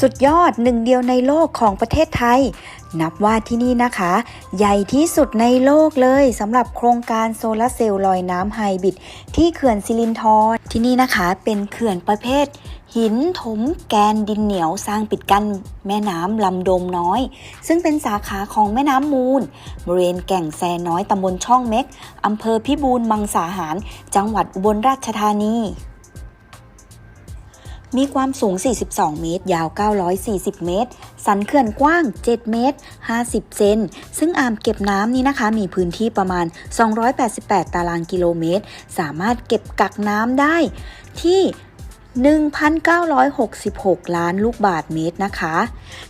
สุดยอดหนึ่งเดียวในโลกของประเทศไทย นับว่าที่นี่นะคะ ใหญ่ที่สุดในโลกเลยสำหรับโครงการโซลาร์เซลล์ลอยน้ำไฮบิดที่เขื่อนซิลินทรที่นี่นะคะเป็นเขื่อนประเภท หินถมแกนดินเหนียวสร้างปิดกั้นแม่น้ำลำโดมน้อย ซึ่งเป็นสาขาของแม่น้ำมูล บริเวณแก่งแซน้อยตำบลช่องเม็กอำเภอพิบูลมังสาหาร จังหวัดอุบลราชธานี มีความสูง 42 เมตร ยาว 940 เมตร สันเขื่อนกว้าง 7 เมตร 50 เซน ซึ่งอ่างเก็บน้ำนี้นะคะ มีพื้นที่ประมาณ 288 ตารางกิโลเมตร สามารถเก็บกักน้ำได้ที่ 1,966 ล้านลูกบาทเมตรนะคะ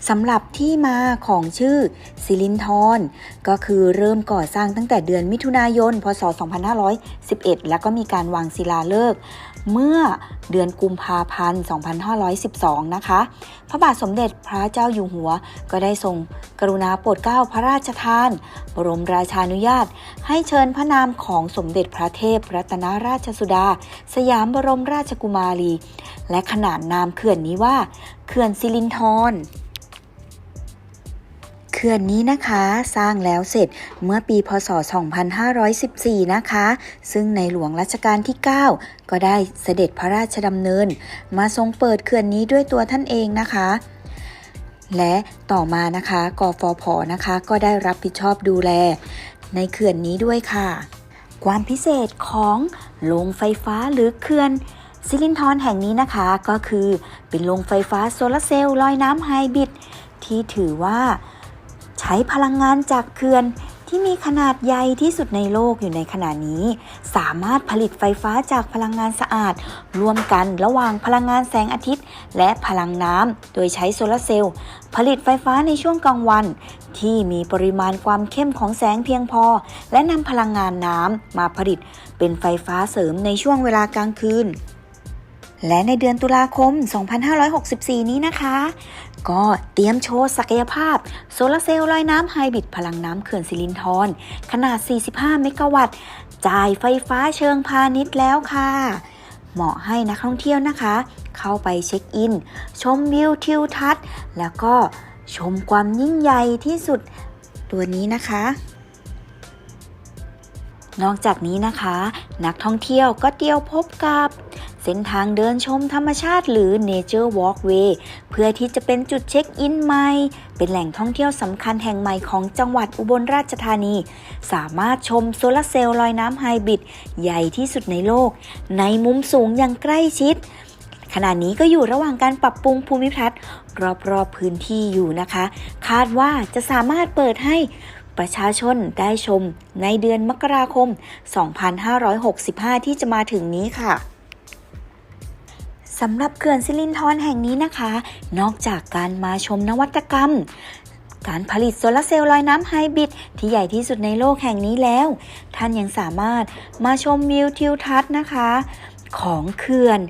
สำหรับที่มาของชื่อซิลินทรก็คือเริ่มก่อสร้างตั้งแต่เดือนมิถุนายน พศ 2511 แล้วก็มีการวางศิลาฤกษ์เมื่อเดือนกุมภาพันธ์ 2512 นะคะ พระบาทสมเด็จพระเจ้าอยู่หัว ก็ได้ทรงกรุณาโปรดเกล้าพระราชทาน บรมราชานุญาต ให้เชิญพระนามของสมเด็จพระเทพรัตนราชสุดา สยามบรมราชกุมารี และขนานนามเขื่อนนี้ว่า เขื่อนซิลินทรเขื่อนนี้นะคะสร้างแล้วเสร็จเมื่อปีพศ 2514 นะคะ ซึ่งในหลวงรัชกาลที่ 9 ก็ได้เสด็จพระราชดำเนิน มาทรงเปิดเขื่อนนี้ด้วยตัวท่านเองนะคะและต่อมานะคะกฟผนะคะ ก็ได้รับผิดชอบดูแล ในเขื่อนนี้ด้วยค่ะ ความพิเศษของโรงไฟฟ้าหรือเขื่อน ซิลินทรแห่งนี้นะคะก็คือเป็นโรงไฟฟ้าโซลาร์เซลล์ลอยน้ำไฮบริดที่ถือว่าใช้พลังงานจากเขื่อนที่มีขนาดใหญ่ที่สุดในโลกอยู่ในขณะนี้ สามารถผลิตไฟฟ้าจากพลังงานสะอาด รวมกันระหว่างพลังงานแสงอาทิตย์ และพลังน้ำโดยใช้โซลาร์เซลล์ผลิตไฟฟ้าในช่วงกลางวัน ที่มีปริมาณความเข้มของแสงเพียงพอ และนำพลังงานน้ำมาผลิตเป็นไฟฟ้าเสริมในช่วงเวลากลางคืน และในเดือนตุลาคม 2564 นี้นะคะ ก็เตรียมโชว์ศักยภาพ โซลาร์เซลล์ลอยน้ำไฮบริดพลังน้ำเขื่อนสิรินทรขนาด 45 เมกะวัตต์ จ่ายไฟฟ้าเชิงพาณิชย์แล้วค่ะ เหมาะให้นักท่องเที่ยวนะคะ เข้าไปเช็คอิน ชมวิวทิวทัศน์ แล้วก็ชมความยิ่งใหญ่ที่สุดตัวนี้นะคะนอกจากนี้นะคะ นักท่องเที่ยวก็เที่ยวพบกับ เส้นทางเดินชมธรรมชาติหรือ Nature Walkway เพื่อที่จะเป็นจุดเช็คอินใหม่ เป็นแหล่งท่องเที่ยวสำคัญแห่งใหม่ของจังหวัดอุบลราชธานี สามารถชมโซลาร์เซลล์ลอยน้ำไฮบริดใหญ่ที่สุดในโลก ในมุมสูงอย่างใกล้ชิดขณะนี้ก็อยู่ระหว่างการปรับปรุงภูมิทัศน์รอบๆพื้นที่อยู่นะคะ คาดว่าจะสามารถเปิดให้ประชาชนได้ชมในเดือนมกราคม 2565 ที่จะมาถึงนี้ค่ะ สำหรับเขื่อนซิลินทรแห่งนี้นะคะ นอกจากการมาชมนวัตกรรม การผลิตโซลาร์เซลล์ลอยน้ำไฮบริดที่ใหญ่ที่สุดในโลกแห่งนี้แล้ว ท่านยังสามารถมาชมวิวทิวทัศน์นะคะ ของเขื่อน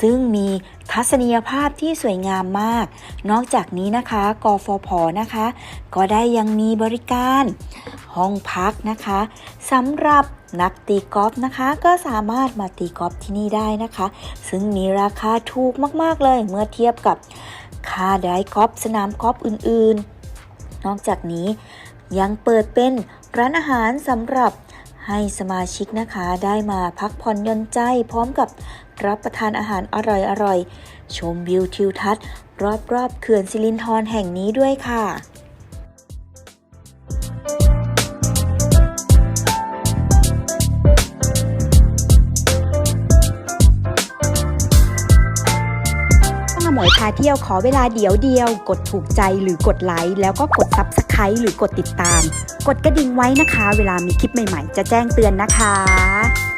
ซึ่งมีทัศนียภาพที่สวยงามมาก นอกจากนี้นะคะกฟผนะคะ ก็ได้ยังมีบริการ ห้องพักนะคะสำหรับนักตีกอล์ฟนะคะ ก็สามารถมาตีกอล์ฟที่นี่ได้นะคะ ซึ่งมีราคาถูกมาก ๆ เลยเมื่อเทียบกับค่าได้กอล์ฟสนามกอล์ฟอื่น ๆ นอกจากนี้ยังเปิดเป็นร้านอาหารสำหรับ ให้สมาชิกนะคะได้มาพักผ่อนหย่อนใจพร้อมกับรับประทานอาหารอร่อยๆ ชมวิวทิวทัศน์ รอบๆเขื่อนซิลินทรแห่งนี้ด้วยค่ะช่องอมวยพาเที่ยวขอเวลาเดียวเดียว กดถูกใจหรือกดไลค์แล้วก็กด Subscribe หรือกดติดตาม กดกระดิ่งไว้นะคะ เวลามีคลิปใหม่ ๆ จะแจ้งเตือนนะคะ